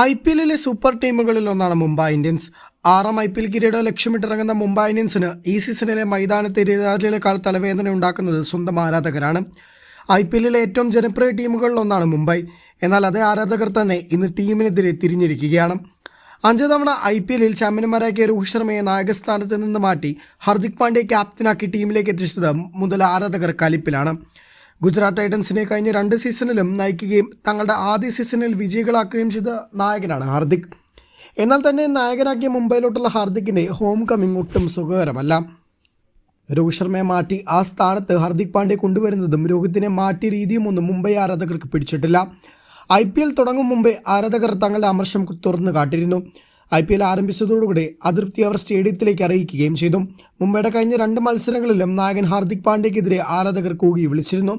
I P എല്ലിലെ super ടീമുകളിൽ ഒന്നാണ് Mumbai Indians. ആറാം ഐ പി എൽ കിരീടം ലക്ഷ്യമിട്ടിറങ്ങുന്ന മുംബൈ ഇന്ത്യൻസിന് ഈ സീസണിലെ മൈതാനത്ത് എതിരാളികളെക്കാൾ തലവേദന ഉണ്ടാക്കുന്നത് സ്വന്തം ആരാധകരാണ്. ഐ പി എല്ലിലെ ഏറ്റവും ജനപ്രിയ ടീമുകളിൽ ഒന്നാണ് മുംബൈ. എന്നാൽ അതേ ആരാധകർ തന്നെ ഇന്ന് ടീമിനെതിരെ തിരിഞ്ഞിരിക്കുകയാണ്. അഞ്ച് തവണ ഐ പി എല്ലിൽ ചാമ്പ്യന്മാരാക്കിയ രോഹിത് ശർമ്മയെ നായകസ്ഥാനത്ത് നിന്ന് മാറ്റി ഹർദിക് പാണ്ഡ്യ ക്യാപ്റ്റനാക്കി ടീമിലേക്ക് എത്തിച്ചത് മുതൽ ആരാധകർ കലിപ്പിലാണ്. ഗുജറാത്ത് ടൈറ്റൻസിനെ കഴിഞ്ഞ രണ്ട് സീസണിലും നയിക്കുകയും തങ്ങളുടെ ആദ്യ സീസണിൽ വിജയികളാക്കുകയും ചെയ്ത നായകനാണ് ഹാർദിക്. എന്നാൽ തന്നെ നായകനാക്കിയ മുംബൈയിലോട്ടുള്ള ഹാർദിക്കിന്റെ ഹോം കമ്മിങ് ഒട്ടും സുഖകരമല്ല. രോഹിത് ശർമ്മയെ മാറ്റി ആ സ്ഥാനത്ത് ഹാർദിക് പാണ്ഡ്യ കൊണ്ടുവരുന്നതും രോഹിത്തിനെ മാറ്റിയ രീതിയും ഒന്നും മുംബൈ ആരാധകർക്ക് പിടിച്ചിട്ടില്ല. ഐ പി എൽ തുടങ്ങും മുമ്പേ ആരാധകർ തങ്ങളുടെ അമർഷം തുറന്നു കാട്ടിയിരുന്നു. ഐ പി എൽ ആരംഭിച്ചതോടുകൂടി അതൃപ്തി അവർ സ്റ്റേഡിയത്തിലേക്ക് അറിയിക്കുകയും ചെയ്തു. മുംബൈയുടെ കഴിഞ്ഞ രണ്ട് മത്സരങ്ങളിലും നായകൻ ഹാർദിക് പാണ്ഡ്യക്കെതിരെ ആരാധകർ കൂകി വിളിച്ചിരുന്നു.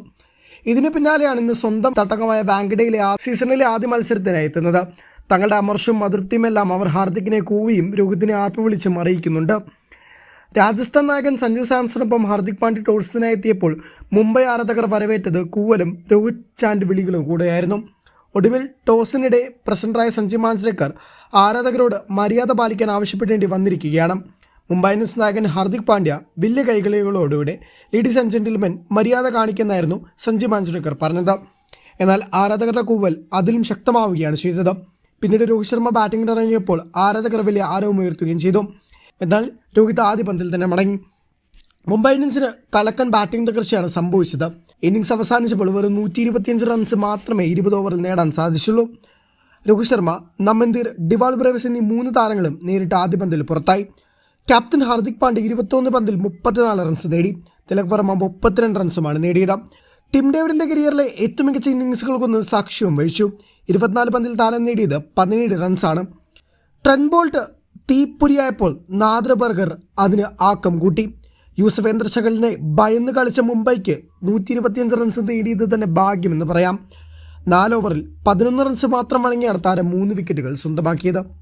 ഇതിന് പിന്നാലെയാണ് ഇന്ന് സ്വന്തം തട്ടകമായ വാങ്കഡയിലെ സീസണിലെ ആദ്യ മത്സരത്തിനായി എത്തുന്നത്. തങ്ങളുടെ അമർഷും അതൃപ്തിയുമെല്ലാം അവർ ഹാർദിക്കിനെ കൂവിയും രോഹിത്തിനെ ആർപ്പ് വിളിച്ചും അറിയിക്കുന്നുണ്ട്. രാജസ്ഥാൻ നായകൻ സഞ്ജു സാംസണൊപ്പം ഹാർദിക് പാണ്ഡ്യ ടോഴ്സിനായി എത്തിയപ്പോൾ മുംബൈ ആരാധകർ വരവേറ്റത് കൂവലും രോഹിത് ചാൻഡ് വിളികളും കൂടെയായിരുന്നു. ഒടുവിൽ ടോസിനിടെ പ്രസിഡന്റായ സഞ്ജു മാൻസ്രേക്കർ ആരാധകരോട് മര്യാദ പാലിക്കാൻ ആവശ്യപ്പെടേണ്ടി വന്നിരിക്കുകയാണ്. മുംബൈ ഇന്ത്യൻസ് നായകൻ ഹാർദിക് പാണ്ഡ്യ വലിയ കൈകളികളോടുകൂടെ ലേഡീസ് ആൻഡ് ജെന്റിൽമെൻ മര്യാദ കാണിക്കുന്നതായിരുന്നു സഞ്ജു മാഞ്ചുരക്കർ പറഞ്ഞത്. എന്നാൽ ആരാധകരുടെ കൂവൽ അതിലും ശക്തമാവുകയാണ് ചെയ്തത്. പിന്നീട് രോഹിത് ശർമ്മ ബാറ്റിംഗിന് ഇറങ്ങിയപ്പോൾ ആരാധകർ വലിയ ആരവം ഉയർത്തുകയും ചെയ്തു. എന്നാൽ രോഹിത് ആദ്യ പന്തിൽ തന്നെ മടങ്ങി. മുംബൈ ഇന്ത്യൻസിന് കലക്കൻ ബാറ്റിംഗ് തകർച്ചയാണ് സംഭവിച്ചത്. ഇന്നിംഗ്സ് അവസാനിച്ചപ്പോൾ വെറും നൂറ്റി ഇരുപത്തിയഞ്ച് റൺസ് മാത്രമേ ഇരുപത് ഓവറിൽ നേടാൻ സാധിച്ചുള്ളൂ. രോഹിത് ശർമ്മ നമ്മന്തിർ ഡിവാൾ ബ്രേവസ് എന്നീ മൂന്ന് താരങ്ങളും നേരിട്ട് ആദ്യ പന്തിൽ പുറത്തായി. ക്യാപ്റ്റൻ ഹാർദിക് പാണ്ഡ്യ ഇരുപത്തൊന്ന് പന്തിൽ മുപ്പത്തിനാല് റൺസ് നേടി. തിലക് വർമ്മ മുപ്പത്തിരണ്ട് റൺസുമാണ് നേടിയത്. ടിം ഡേവിഡിന്റെ കരിയറിലെ ഏറ്റവും മികച്ച ഇന്നിംഗ്സുകൾക്കൊന്ന് സാക്ഷ്യവും വഹിച്ചു. ഇരുപത്തിനാല് പന്തിൽ താരം നേടിയത് പതിനേഴ് റൺസാണ് ട്രെൻ ബോൾട്ട് തീപ്പൊരിയായപ്പോൾ നാദ്രബർഗർ അതിന് ആക്കം കൂട്ടി. യൂസഫേന്ദ്ര ചഹലിനെ ഭയന്ന് കളിച്ച മുംബൈക്ക് നൂറ്റി ഇരുപത്തിയഞ്ച് റൺസ് നേടിയത് തന്നെ ഭാഗ്യമെന്ന് പറയാം. നാല് ഓവറിൽ പതിനൊന്ന് റൺസ് മാത്രം വഴങ്ങിയാണ് താരം മൂന്ന് വിക്കറ്റുകൾ സ്വന്തമാക്കിയത്.